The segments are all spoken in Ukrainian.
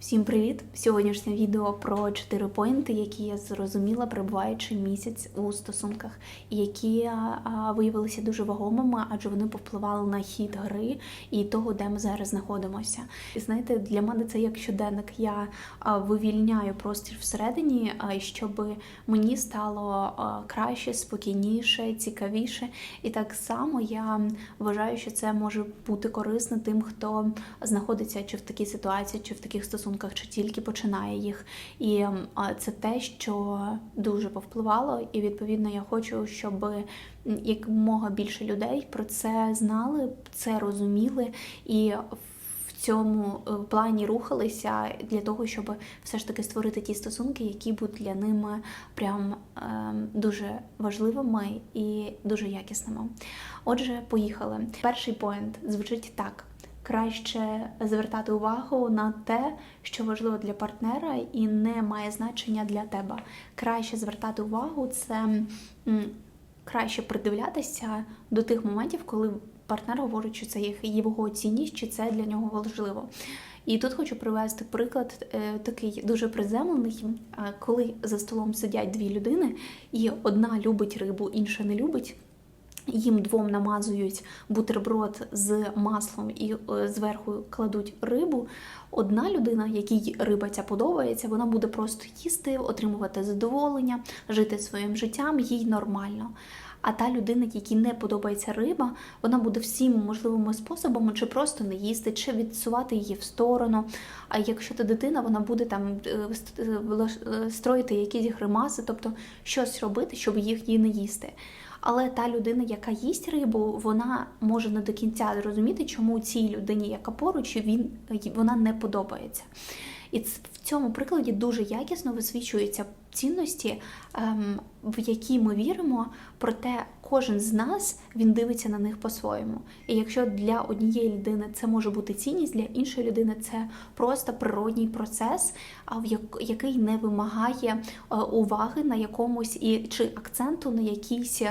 Всім привіт! Сьогоднішнє відео про чотири поінти, які я зрозуміла, перебуваючи місяць у стосунках, і які виявилися дуже вагомими, адже вони повпливали на хід гри і того, де ми зараз знаходимося. І знаєте, для мене це як щоденник. Я вивільняю простір всередині, а, щоб мені стало краще, спокійніше, цікавіше. І так само я вважаю, що це може бути корисно тим, хто знаходиться чи в такій ситуації, чи в таких стосунках, чи тільки починає їх. І ем, це те, що дуже повпливало, і відповідно я хочу, щоб якомога більше людей про це знали, це розуміли і в цьому е, плані рухалися для того, щоб все ж таки створити ті стосунки, які будуть для ними прям ем, дуже важливими і дуже якісними. Отже, поїхали. Перший поінт звучить так. Краще звертати увагу на те, що важливо для партнера і не має значення для тебе. Краще звертати увагу це краще придивлятися до тих моментів, коли партнер говорить, що це його цінність, чи це для нього важливо. І тут хочу привести приклад е, такий дуже приземлений, е, коли за столом сидять дві людини, і одна любить рибу, інша не любить. Їм двом намазують бутерброд з маслом і е, зверху кладуть рибу. Одна людина, якій риба ця подобається, вона буде просто їсти, отримувати задоволення, жити своїм життям, їй нормально. А та людина, якій не подобається риба, вона буде всіма можливими способами, чи просто не їсти, чи відсувати її в сторону. А якщо ти дитина, вона буде там е, е, строїти якісь гримаси, тобто щось робити, щоб їх не їсти. Але та людина, яка їсть рибу, вона може не до кінця зрозуміти, чому цій людині, яка поруч, він вона не подобається. І в цьому прикладі дуже якісно висвічуються цінності, ем, в які ми віримо, проте кожен з нас він дивиться на них по-своєму. І якщо для однієї людини це може бути цінність, для іншої людини це просто природній процес, а в як- який не вимагає е, уваги на якомусь і чи акценту на якійсь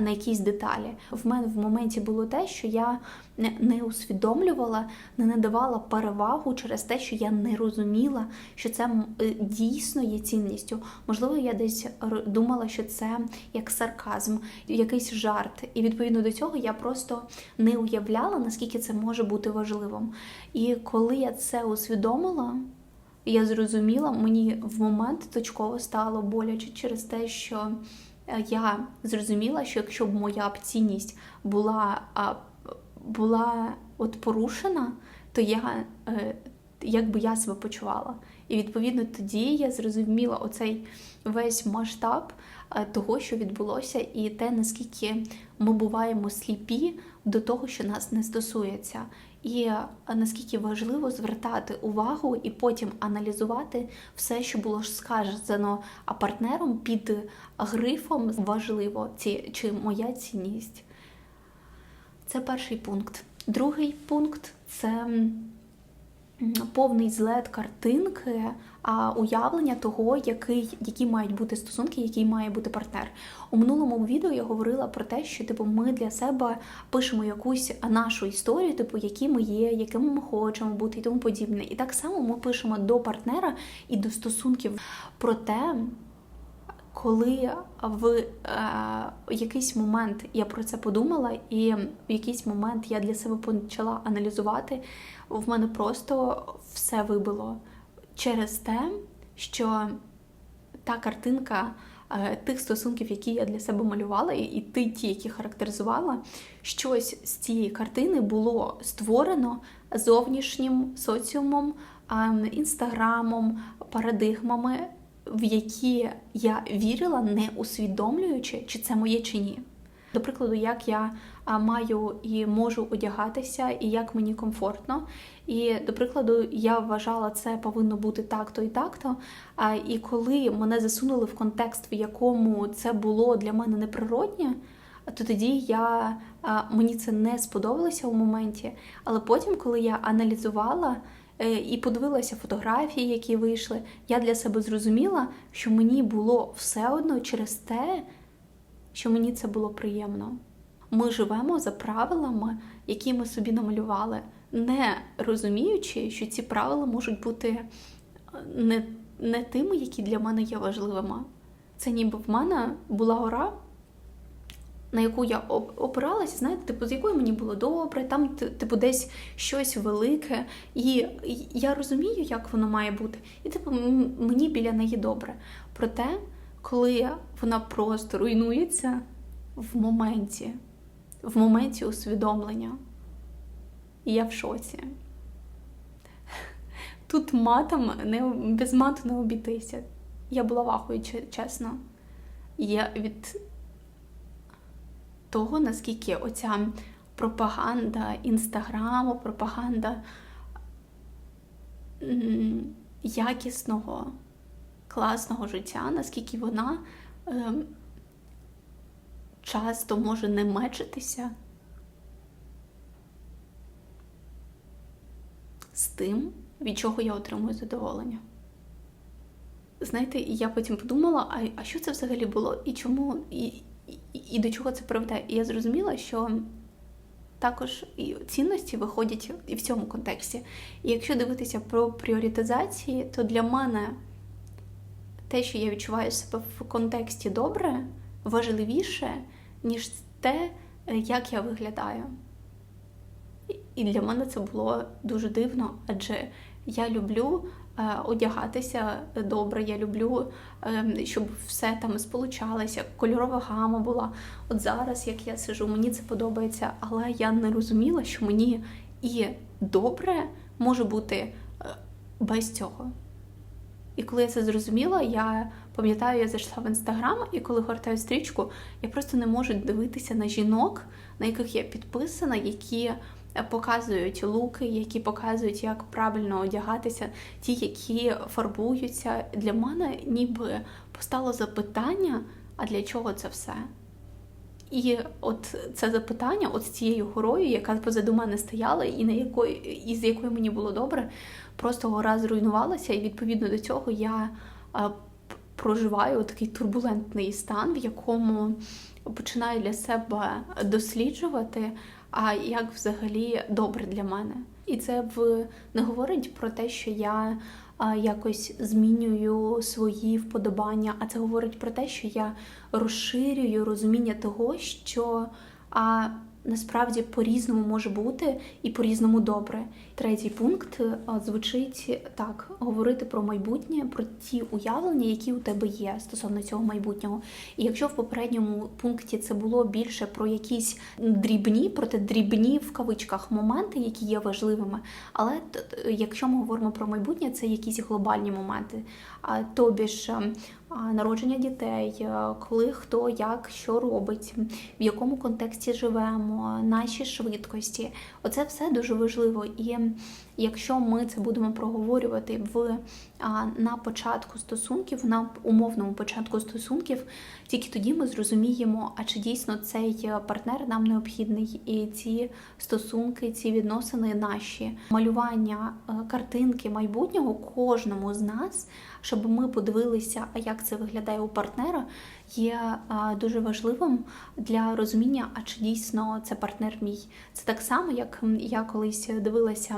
на якісь деталі. В мене в моменті було те, що я не, не усвідомлювала, не надавала перевагу через те, що я не розуміла, що це е, дійсно є цінністю. Можливо, я десь думала, що це як сарказм, якийсь жарт. І відповідно до цього я просто не уявляла, наскільки це може бути важливим. І коли я це усвідомила, я зрозуміла, мені в момент точково стало боляче через те, що е, я зрозуміла, що якщо б моя цінність була, була от порушена, то я е, як би я себе почувала. І відповідно тоді я зрозуміла оцей весь масштаб е, того, що відбулося, і те, наскільки ми буваємо сліпі до того, що нас не стосується. І е, наскільки важливо звертати увагу і потім аналізувати все, що було сказано партнером під грифом важливо ці, чи моя цінність. Це перший пункт. Другий пункт це повний злет картинки, а уявлення того, який, які мають бути стосунки, який має бути партнер. У минулому відео я говорила про те, що типу ми для себе пишемо якусь нашу історію, типу, які ми є, якими ми хочемо бути і тому подібне. І так само ми пишемо до партнера і до стосунків. Проте коли в е, якийсь момент я про це подумала, і в якийсь момент я для себе почала аналізувати, в мене просто все вибило через те, що та картинка е, тих стосунків, які я для себе малювала, і- і ти ті, які характеризувала, щось з цієї картини було створено зовнішнім соціумом, ем, інстаграмом, парадигмами, в які я вірила, не усвідомлюючи, чи це моє чи ні. До прикладу, як я маю і можу одягатися, і як мені комфортно. І, до прикладу, я вважала, це повинно бути так-то і так-то. І коли мене засунули в контекст, в якому це було для мене неприроднє, то тоді я, мені це не сподобалося у моменті. Але потім, коли я аналізувала і подивилася фотографії, які вийшли, я для себе зрозуміла, що мені було все одно через те, що мені це було приємно. Ми живемо за правилами, які ми собі намалювали. не розуміючи, що ці правила можуть бути е, не, не тими, які для мене є важливими. Це ніби в мене була гора, на яку я оп- опиралася, знаєте, типу, з якою мені було добре, там, типу, десь щось велике, і я розумію, як воно має бути. І типу, мені біля неї добре. Проте, коли вона просто руйнується в моменті, в моменті усвідомлення, і я в шоці. Тут матом не без мату не обійтися. Я була в ахуї, че- чесно. Я від того, наскільки оця пропаганда інстаграму, пропаганда якісного, класного життя, наскільки вона ем, часто може не мечитися з тим, від чого я отримую задоволення. Знаєте, я потім подумала, а, а що це взагалі було, і чому, і, і, до чого це приведе? І я зрозуміла, що також і цінності виходять і в цьому контексті. І якщо дивитися про пріоритизації, то для мене те, що я відчуваю себе в контексті добре, важливіше, ніж те, як я виглядаю. І- для мене це було дуже дивно, адже я люблю одягатися добре, я люблю, е, щоб все там сполучалося, кольорова гама була. От зараз, як я сижу, мені це подобається, але я не розуміла, що мені і добре може бути е, без цього. І коли я це зрозуміла, я пам'ятаю, я зайшла в інстаграм, і коли гортаю стрічку, я просто не можу дивитися на жінок, на яких я підписана, які е, показують луки, які показують, як правильно одягатися, ті, які фарбуються. Для мене ніби постало запитання: а для чого це все? І от це запитання, от з цією горою, яка позаду мене стояла, і на якої, і з якою мені було добре, просто гора зруйнувалася, і відповідно до цього я а, проживаю такий турбулентний стан, в якому починаю для себе досліджувати, а як взагалі добре для мене. І це в не говорить про те, що я якось змінюю свої вподобання, а це говорить про те, що я розширюю розуміння того, що а, насправді по-різному може бути і по-різному добре. Третій пункт звучить так: говорити про майбутнє, про ті уявлення, які у тебе є стосовно цього майбутнього. І якщо в попередньому пункті це було більше про якісь дрібні, проте дрібні в кавичках моменти, які є важливими, але якщо ми говоримо про майбутнє, це якісь глобальні моменти. А тобі ж ем, народження дітей, е, коли хто як що робить, в якому контексті живемо, наші швидкості. Оце все дуже важливо. І якщо ми це будемо проговорювати в на початку стосунків, на умовному початку стосунків, тільки тоді ми зрозуміємо, а чи дійсно цей партнер нам необхідний, і ці стосунки, ці відносини наші малювання е, картинки майбутнього кожному з нас, щоб ми подивилися, а як це виглядає у партнера, є дуже важливим для розуміння, а чи дійсно це партнер мій. Це так само, як я колись дивилася,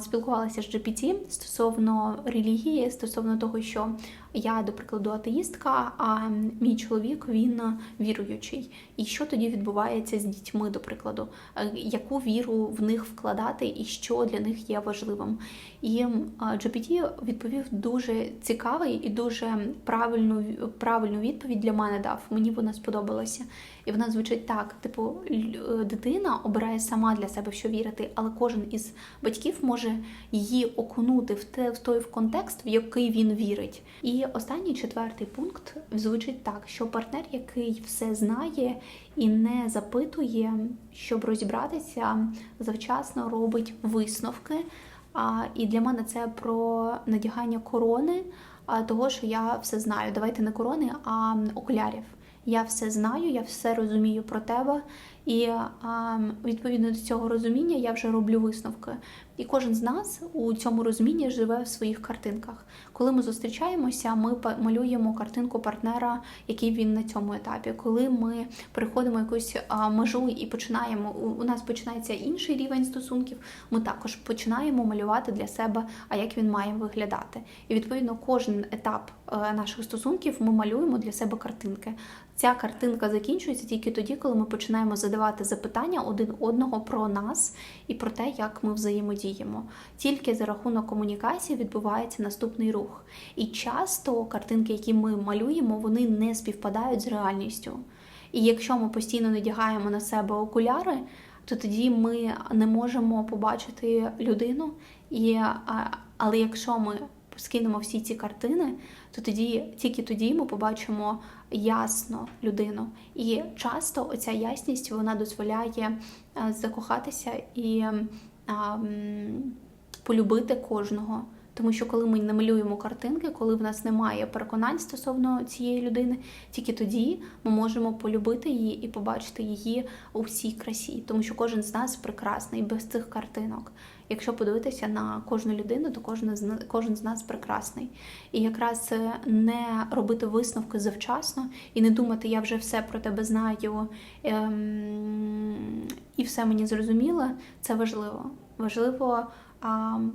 спілкувалася з GPT стосовно релігії, стосовно того, що я, до прикладу, атеїстка, а мій чоловік він віруючий. І що тоді відбувається з дітьми, до прикладу, Е, яку віру в них вкладати і що для них є важливим. І GPT відповів дуже цікавий і дуже правильну правильну відповідь для мене дав. Мені вона сподобалася. І вона звучить так: типу, е, дитина обирає сама для себе, що вірити, але кожен із батьків може її окунути в той в контекст, в який він вірить. І останній четвертий пункт звучить так, що партнер, який все знає і не запитує, щоб розібратися, завчасно робить висновки. А, і для мене це про надягання корони, того, що я все знаю. Давайте не корони, а окулярів. Я все знаю, я все розумію про тебе, і а, відповідно до цього розуміння я вже роблю висновки. І кожен з нас у цьому розумінні живе в своїх картинках. Коли ми зустрічаємося, ми малюємо картинку партнера, який він на цьому етапі. Коли ми переходимо якусь межу і починаємо, у, у нас починається інший рівень стосунків, ми також починаємо малювати для себе, а як він має виглядати. І відповідно кожен етап е, наших стосунків ми малюємо для себе картинки. Ця картинка закінчується тільки тоді, коли ми починаємо задавати запитання один одного про нас і про те, як ми взаємодіємо. Тільки за рахунок комунікації відбувається наступний рух. І часто картинки, які ми малюємо, вони не співпадають з реальністю. І якщо ми постійно надягаємо на себе окуляри, то тоді ми не можемо побачити людину. І, але якщо ми скинемо всі ці картини, то тоді тільки тоді ми побачимо ясно людину. І часто оця ясність вона дозволяє е, закохатися і полюбити кожного. Тому що коли ми не малюємо картинки, коли в нас немає переконань стосовно цієї людини, тільки тоді ми можемо полюбити її і побачити її у всій красі. Тому що кожен з нас прекрасний без цих картинок. Якщо подивитися на кожну людину, то кожен з кожен з нас прекрасний. І якраз не робити висновки завчасно і не думати, я вже все про тебе знаю ем, і все мені зрозуміло, це важливо. Важливо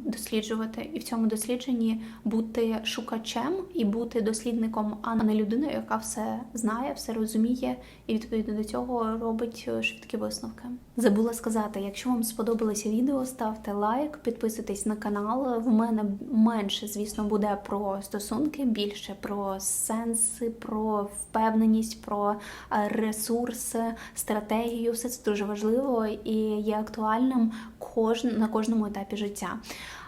досліджувати і в цьому дослідженні бути шукачем і бути дослідником, а не людиною, яка все знає, все розуміє, і відповідно до цього робить е, швидкі висновки. Забула сказати, якщо вам сподобалося відео, ставте лайк, підписуйтесь на канал. В мене менше, звісно, буде про стосунки, більше про сенси, про впевненість, про е, ресурси, стратегію. Все це дуже важливо і є актуальним кожн, на кожному етапі життя.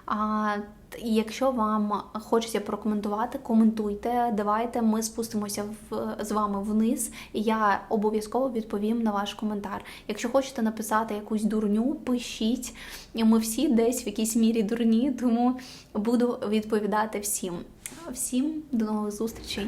А і якщо вам хочеться прокоментувати, коментуйте. Давайте ми спустимося в, з вами вниз, і я обов'язково відповім на ваш коментар. Якщо хочете написати якусь дурню, пишіть. Ми всі десь в якійсь мірі дурні, тому буду відповідати всім. Всім до нових зустрічей.